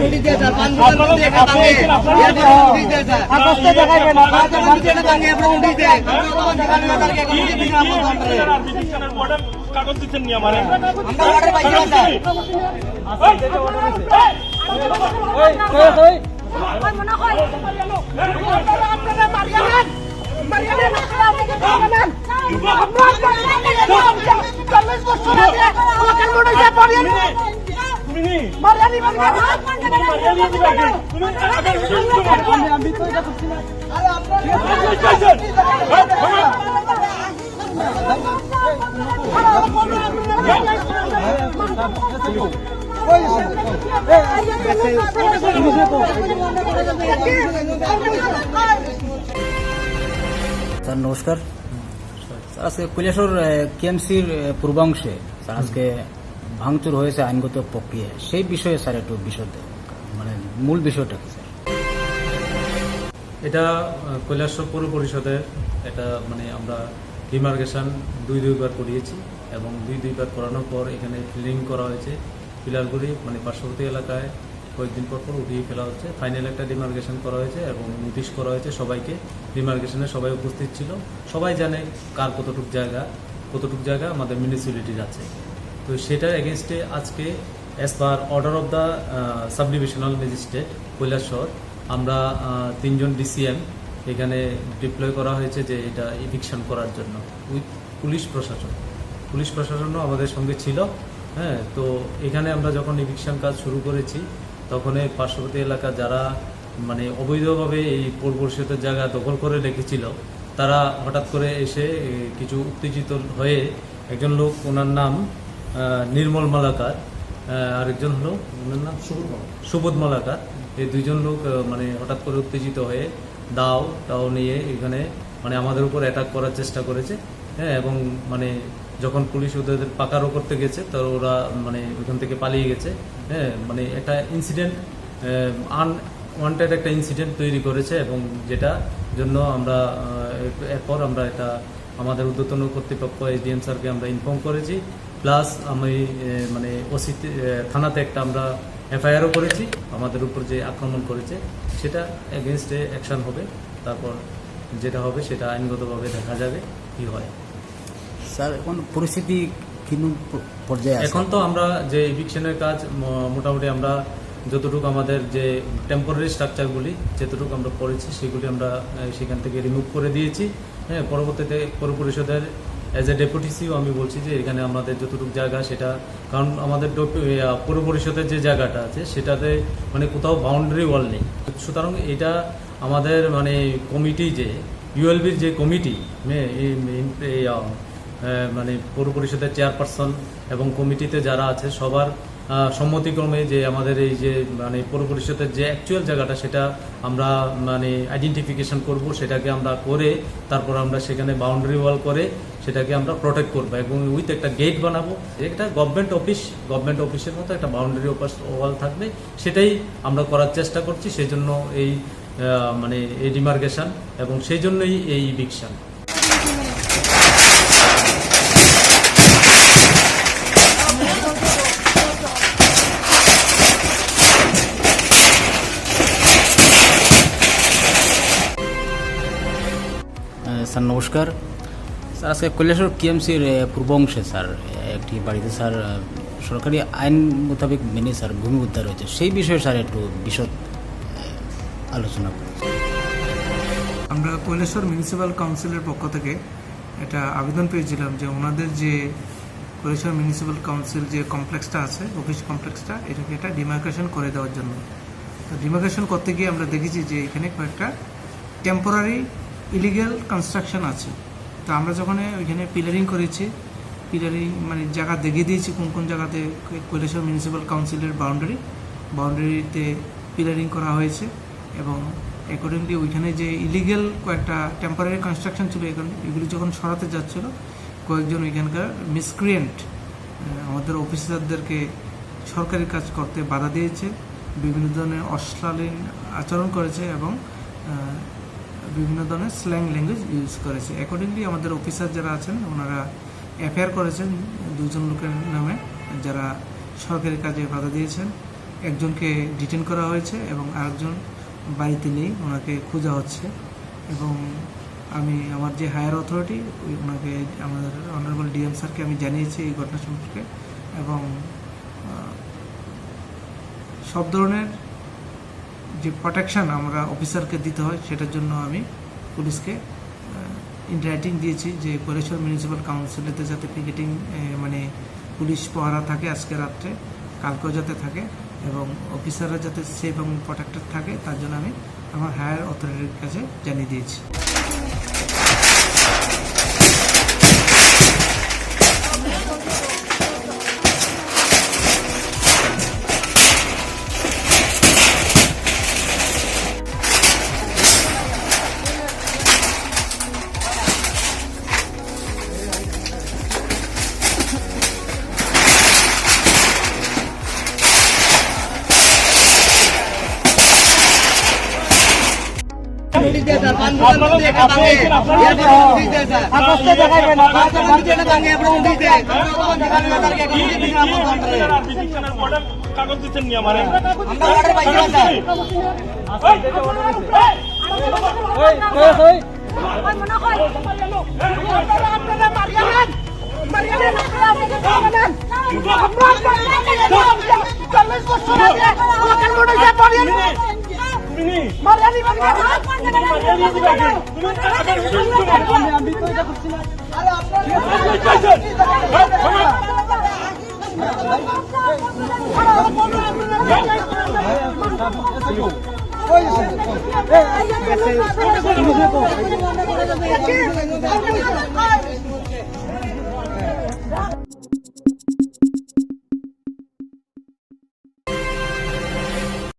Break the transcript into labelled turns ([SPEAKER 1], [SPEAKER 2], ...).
[SPEAKER 1] Notice দেয় sir পাঁচ বছর মধ্যে এটা ভাঙে এরপরে নোটিশ দেয় স্যার কাগজটা দেখাইবেন পাঁচ বছর মধ্যে এটা ভাঙে এরপরে নোটিশ দেয় তখন সেখানে তাদেরকে কোনো নোটিশ স্যার
[SPEAKER 2] নমস্কার স্যার আজকে কৈলাসর কেএমসির পূর্বাংশে স্যার আজকে ভাঙচুর হয়েছে আইনগত প্রক্রিয়া সেই বিষয়ে স্যার একটু বিশদ মানে মূল বিষয়টা কি, স্যার?
[SPEAKER 3] এটা কৈলাসহর পৌর পরিষদের এটা মানে আমরা ডিমার্কেশন দুই দুইবার করিয়েছি এবং দুই দুইবার করানোর পর এখানে ফিলিং করা হয়েছে পিলারগুলি মানে পার্শ্ববর্তী এলাকায়। কয়েকদিন পর পর উঠিয়ে ফেলা হচ্ছে। ফাইনাল একটা ডিমার্কেশন করা হয়েছে এবং নোটিশ করা হয়েছে সবাইকে। ডিমার্কেশনে সবাই উপস্থিত ছিল। সবাই জানে কার কতটুক জায়গা কতটুক জায়গা আমাদের মিউনিসিপ্যালিটির আছে তো সেটার এগেনস্টে আজকে as per order of the sub divisional magistrate Kailashahar আমরা তিনজন ডিসিএম এখানে ডিপ্লয় করা হয়েছে যে এটা ইভিকশন করার জন্য উইথ পুলিশ প্রশাসন। পুলিশ প্রশাসনও আমাদের সঙ্গে ছিল হ্যাঁ তো এখানে আমরা যখন ইভিকশন কাজ শুরু করেছি, তখন এই পার্শ্ববর্তী এলাকা যারা মানে অবৈধভাবে এই পৌর জায়গা দখল করে রেখেছিল, তারা হঠাৎ করে এসে কিছু উত্তেজিত হয়ে একজন লোক, ওনার নাম নির্মল মালাকার আরেকজন হলো, ওনার নাম সুবোধ মালাকার। এই দুইজন লোক মানে হঠাৎ করে উত্তেজিত হয়ে দাও টাও নিয়ে এখানে মানে আমাদের উপর অ্যাটাক করার চেষ্টা করেছে। হ্যাঁ এবং মানে যখন পুলিশ ওদের পাকারও করতে গেছে, তো ওরা মানে ওখান থেকে পালিয়ে গেছে। হ্যাঁ মানে একটা ইনসিডেন্ট আন ওয়ান্টেড একটা ইনসিডেন্ট তৈরি করেছে এবং যেটা জন্য আমরা এরপর আমরা এটা আমাদের ঊর্ধ্বতন কর্তৃপক্ষ এসডিএম স্যারকে আমরা ইনফর্ম করেছি। প্লাস আমি মানে ওসি থানাতে একটা আমরা এফআইআরও করেছি আমাদের উপর যে আক্রমণ করেছে সেটা এগেনস্টে অ্যাকশন হবে তারপর যেটা হবে সেটা আইনগতভাবে দেখা যাবে কি হয়।
[SPEAKER 2] স্যার এখন পরিস্থিতি পর্যায়ে
[SPEAKER 3] এখন তো আমরা যে ইভিকশনের কাজ মোটামুটি আমরা যতটুকু আমাদের যে টেম্পোরারি স্ট্রাকচারগুলি যতটুকু আমরা করেছি সেগুলি আমরা সেখান থেকে রিমুভ করে দিয়েছি। হ্যাঁ পরবর্তীতে পৌর পরিষদের অ্যাজ এ ডেপুটি সিও আমি বলছি যে এখানে আমাদের যতটুকু জায়গা সেটা, কারণ আমাদের পৌর পরিষদের যে জায়গাটা আছে, সেটাতে মানে কোথাও বাউন্ডারি ওয়াল নেই। সুতরাং এটা আমাদের মানে কমিটি যে ইউএলবির যে কমিটি মানে পৌর পরিষদের চেয়ারপারসন এবং কমিটিতে যারা আছে, সবার সম্মতিক্রমে যে আমাদের এই যে মানে পৌর পরিষদের যে অ্যাকচুয়াল জায়গাটা, সেটা আমরা মানে আইডেন্টিফিকেশন করব, সেটাকে আমরা করে তারপর আমরা সেখানে বাউন্ডারি ওয়াল করে সেটাকে আমরা প্রোটেক্ট করব এবং উইথ একটা গেট বানাবো। একটা গভর্নমেন্ট অফিস গভর্নমেন্ট অফিসের মতো একটা বাউন্ডারি ওয়াল থাকবে, সেটাই আমরা করার চেষ্টা করছি। সেজন্য এই মানে এই ডিমার্কেশন এবং সেই জন্যই এই ইভিকশন
[SPEAKER 2] স্যার, নমস্কার। স্যার, আজকে কৈলাসর কেএমসির পূর্ব অংশে, স্যার একটি বাড়িতে, স্যার সরকারি আইন মোতাবেক মেনে, স্যার, ভূমি উদ্ধার হয়েছে। সেই বিষয়ে, স্যার, একটু বিশদ আলোচনা করুন।
[SPEAKER 4] আমরা কৈলাসর মিউনিসিপ্যাল কাউন্সিলের পক্ষ থেকে একটা আবেদন পেয়েছিলাম যে ওনাদের যে কৈলাসর মিউনিসিপ্যাল কাউন্সিল যে কমপ্লেক্সটা আছে অফিস কমপ্লেক্সটা এটাকে একটা ডিমার্কেশন করে দেওয়ার জন্য। ডিমার্কেশন করতে গিয়ে আমরা দেখেছি যে এখানে কয়েকটা টেম্পোরারি ইলিগেল কনস্ট্রাকশন আছে। তো আমরা যখন ওইখানে পিলারিং করেছি পিলারিং মানে জায়গা দেখিয়ে দিয়েছি কোন কোন জায়গাতে কৈলাসর মিউনিসিপ্যাল কাউন্সিলের বাউন্ডারি বাউন্ডারিতে পিলারিং করা হয়েছে এবং অ্যাকর্ডিংলি ওইখানে যে ইলিগেল কয়েকটা টেম্পোরারি কনস্ট্রাকশন ছিল এখানে এগুলি যখন সরাতে যাচ্ছিল, কয়েকজন ওইখানকার মিসক্রিয়েন্ট আমাদের অফিসারদেরকে সরকারি কাজ করতে বাধা দিয়েছে, বিভিন্ন ধরনের অশ্লীল আচরণ করেছে এবং বিভিন্ন ধরনের স্ল্যাং ল্যাঙ্গুয়েজ ইউজ করেছে। অ্যাকর্ডিংলি আমাদের অফিসার যারা আছেন, ওনারা এফআইআর করেছেন দুজন লোকের নামে, যারা সরকারি কাজে বাধা দিয়েছেন। একজনকে ডিটেন করা হয়েছে এবং আরেকজন বাড়িতে নেই, ওনাকে খোঁজা হচ্ছে। এবং আমি, আমার যে হায়ার অথরিটি ওনাকে, আমাদের অনারেবল ডিএম স্যারকে আমি জানিয়েছি এই ঘটনা সম্পর্কে। এবং সব ধরনের যে প্রোটেকশান আমরা অফিসারকে দিতে হয়, সেটার জন্য আমি পুলিশকে ইন্টারাইটিং রাইটিং দিয়েছি যে কোরেশ্বর মিউনিসিপ্যাল কাউন্সিলেতে যাতে পিকেটিং মানে পুলিশ পহারা থাকে আজকে রাত্রে, কালকেও যাতে থাকে এবং অফিসাররা যাতে সেফ এবং প্রোটেক্টেড থাকে, তার জন্য আমি আমার হায়ার অথরিটির কাছে জানিয়ে দিয়েছি।
[SPEAKER 1] তখন দেখানো না তাদেরকে একটা নোটিশ দিন আমরা
[SPEAKER 5] আর বিভীষণের order কাগজ দিচ্ছেন নি। আমারে
[SPEAKER 1] আমরা অর্ডার পাইছি না স্যার
[SPEAKER 6] Thank you.